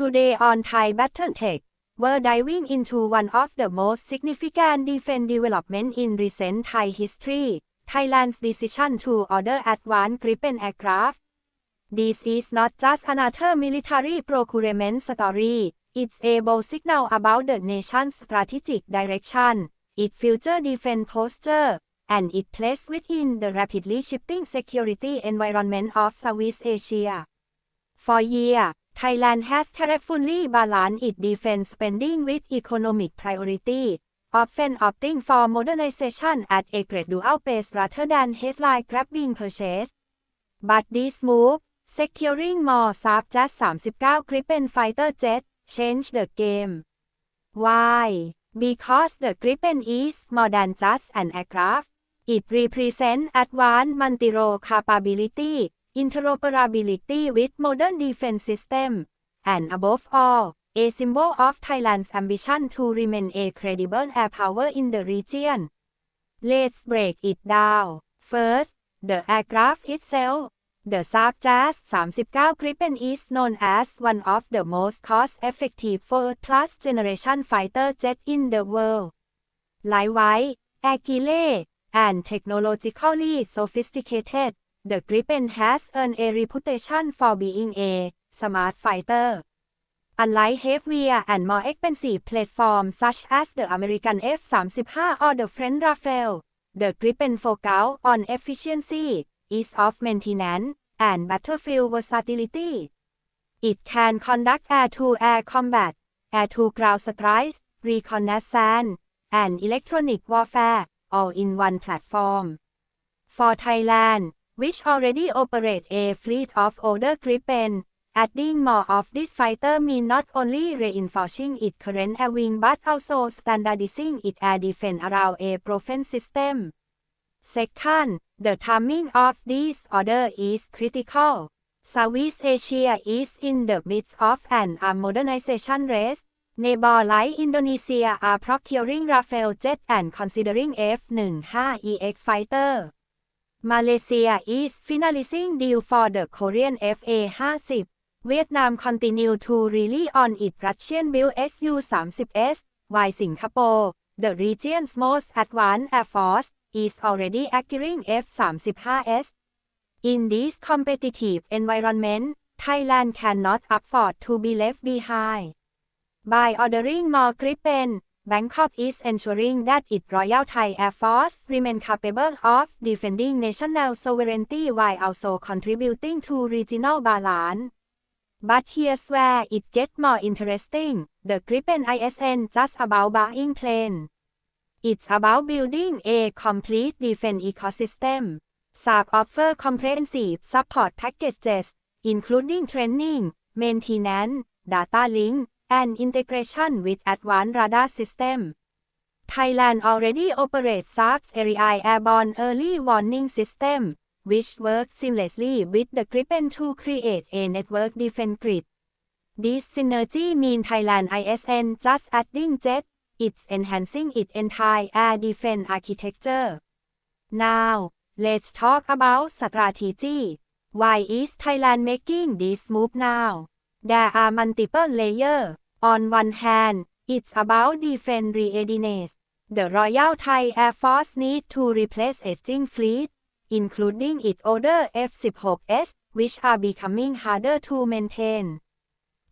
Today on Thai Battletech, we're diving into one of the most significant defense development in recent Thai history, Thailand's decision to order advanced Gripen aircraft. This is not just another military procurement story, it's a bold signal about the nation's strategic direction, its future defense posture, and its place within the rapidly shifting security environment of Southeast Asia. For years, Thailand has carefully balanced its defense spending with economic priority, often opting for modernization at a gradual pace rather than headline-grabbing purchase. But this move, securing more Subjust 39 Gripen fighter jet, changed the game. Why? Because the Gripen is more than just an aircraft. It represents advanced multi-role capability, interoperability with modern defense systems, and above all, a symbol of Thailand's ambition to remain a credible air power in the region. Let's break it down. First, the aircraft itself. The Saab JAS 39 Gripen is known as one of the most cost-effective first-class generation fighter jets in the world. Lightweight, agile, and technologically sophisticated, the Gripen has earned a reputation for being a smart fighter. Unlike heavier and more expensive platforms such as the American F-35 or the French Rafale, the Gripen focus on efficiency, ease of maintenance, and battlefield versatility. It can conduct air-to-air combat, air-to-ground strikes, reconnaissance, and electronic warfare, all in one platform. For Thailand, which already operate a fleet of older Gripen. Adding more of this fighter mean not only reinforcing its current air wing but also standardizing its air defense around a proven system. Second, the timing of this order is critical. Southeast Asia is in the midst of an armed modernization race. Neighbors like Indonesia are procuring Rafale jet and considering F-15EX fighter. Malaysia is finalizing deal for the Korean FA-50. Vietnam continue to rely on its Russian-built Su-30S, while Singapore, the region's most advanced air force, is already acquiring F-35S. In this competitive environment, Thailand cannot afford to be left behind. By ordering more Gripen, Bangkok is ensuring that its Royal Thai Air Force remain capable of defending national sovereignty while also contributing to regional balance. But here's where it gets more interesting. The Gripen ISN just about buying plane. It's about building a complete defense ecosystem. Saab offer comprehensive support packages, including training, maintenance, data link, and integration with advanced radar system. Thailand already operates Saab's Area Airborne Early Warning System, which works seamlessly with the Gripen to create a network defense grid. This synergy means Thailand ISN just adding jet, it's enhancing its entire air defense architecture. Now, let's talk about strategy. Why is Thailand making this move now? There are multiple layers. On one hand, it's about defense readiness. The Royal Thai Air Force needs to replace aging fleet, including its older F-16S, which are becoming harder to maintain.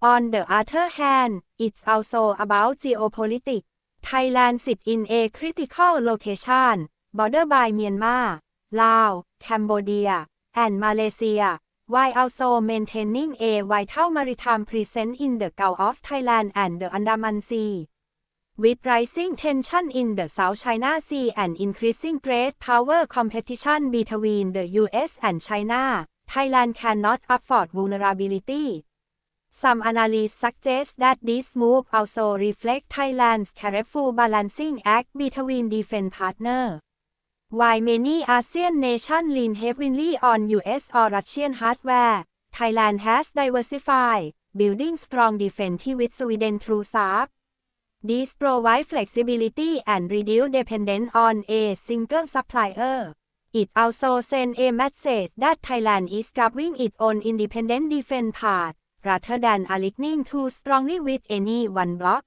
On the other hand, it's also about geopolitics. Thailand sits in a critical location, bordered by Myanmar, Laos, Cambodia, and Malaysia, while also maintaining a vital maritime presence in the Gulf of Thailand and the Andaman Sea. With rising tension in the South China Sea and increasing great power competition between the US and China, Thailand cannot afford vulnerability. Some analysts suggest that this move also reflects Thailand's careful balancing act between defense partners. While many ASEAN nations lean heavily on US or Russian hardware, Thailand has diversified, building strong defense with Sweden through Saab. This provides flexibility and reduce dependence on a single supplier. It also sends a message that Thailand is carving its own independent defense path, rather than aligning too strongly with any one block.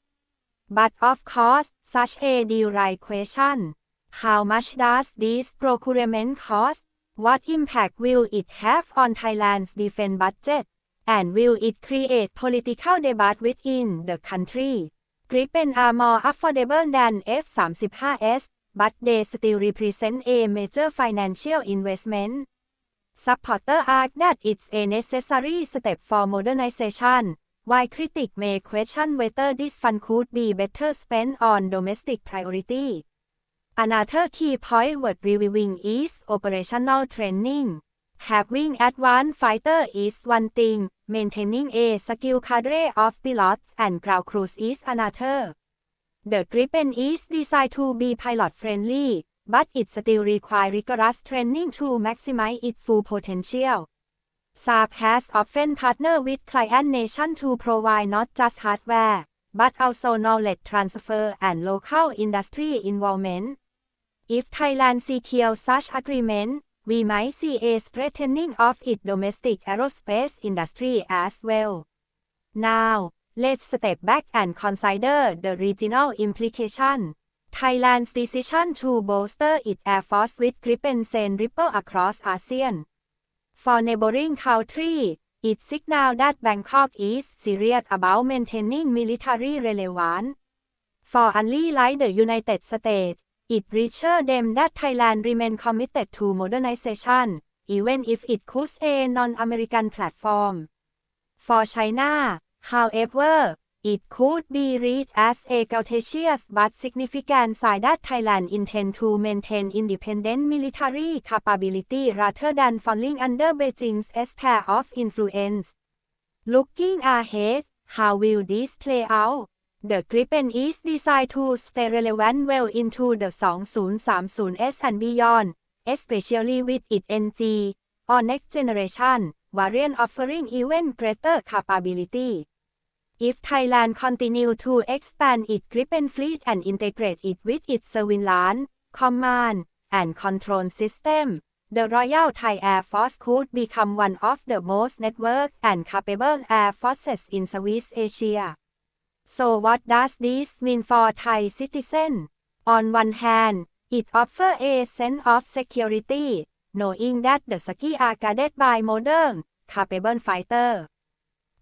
But of course, such a deal right question. How much does this procurement cost? What impact will it have on Thailand's defense budget? And will it create political debate within the country? Gripen are more affordable than F-35S, but they still represent a major financial investment. Supporters argue that it's a necessary step for modernization, while critics may question whether this fund could be better spent on domestic priority. Another key point worth reviewing is operational training. Having advanced fighter is one thing, maintaining a skilled cadre of pilots and ground crews is another. The Gripen is designed to be pilot friendly, but it still requires rigorous training to maximize its full potential. Saab has often partnered with client nations to provide not just hardware, but also knowledge transfer and local industry involvement. If Thailand secures such agreement, we might see a strengthening of its domestic aerospace industry as well. Now, let's step back and consider the regional implication. Thailand's decision to bolster its air force with Gripen send ripple across ASEAN. For neighboring countries, it signals that Bangkok is serious about maintaining military relevance. For only like the United States, it reassures them that Thailand remains committed to modernization, even if it could a non-American platform. For China, however, it could be read as a cautious but significant sign that Thailand intends to maintain independent military capability rather than falling under Beijing's sphere of influence. Looking ahead, how will this play out? The Gripen is designed to stay relevant well into the 2030s and beyond, especially with its NG, or next generation, variant offering even greater capability. If Thailand continue to expand its Gripen fleet and integrate it with its surveillance, command, and control system, the Royal Thai Air Force could become one of the most networked and capable air forces in Southeast Asia. So what does this mean for Thai citizens? On one hand, it offers a sense of security, knowing that the ski are guarded by modern, capable fighter.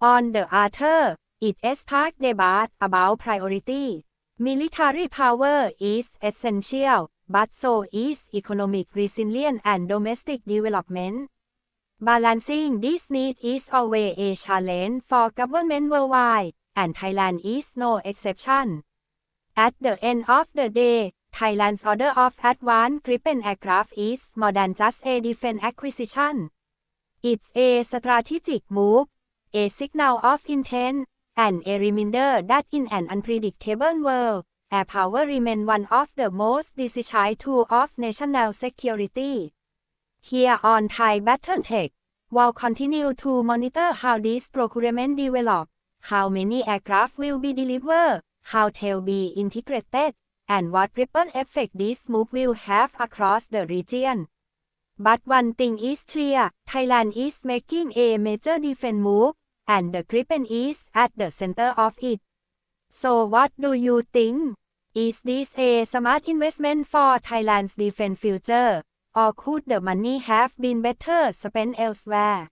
On the other, it sparks debate about priority. Military power is essential, but so is economic resilience and domestic development. Balancing this need is always a challenge for government worldwide and Thailand is no exception. At the end of the day, Thailand's order of advanced Gripen aircraft is more than just a defense acquisition. It's a strategic move, a signal of intent, and a reminder that in an unpredictable world, air power remains one of the most decisive tools of national security. Here on Thai Battletech, we'll continue to monitor how this procurement develops how many aircraft will be delivered, how they'll be integrated, and what ripple effect this move will have across the region. But one thing is clear, Thailand is making a major defense move, and the Gripen is at the center of it. So what do you think? Is this a smart investment for Thailand's defense future, or could the money have been better spent elsewhere?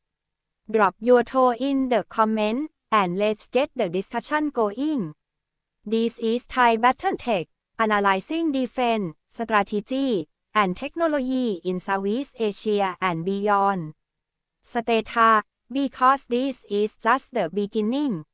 Drop your toe in the comment and let's get the discussion going. This is Thai Battletech, analyzing defense, strategy, and technology in Southeast Asia and beyond. Stay tuned, because this is just the beginning.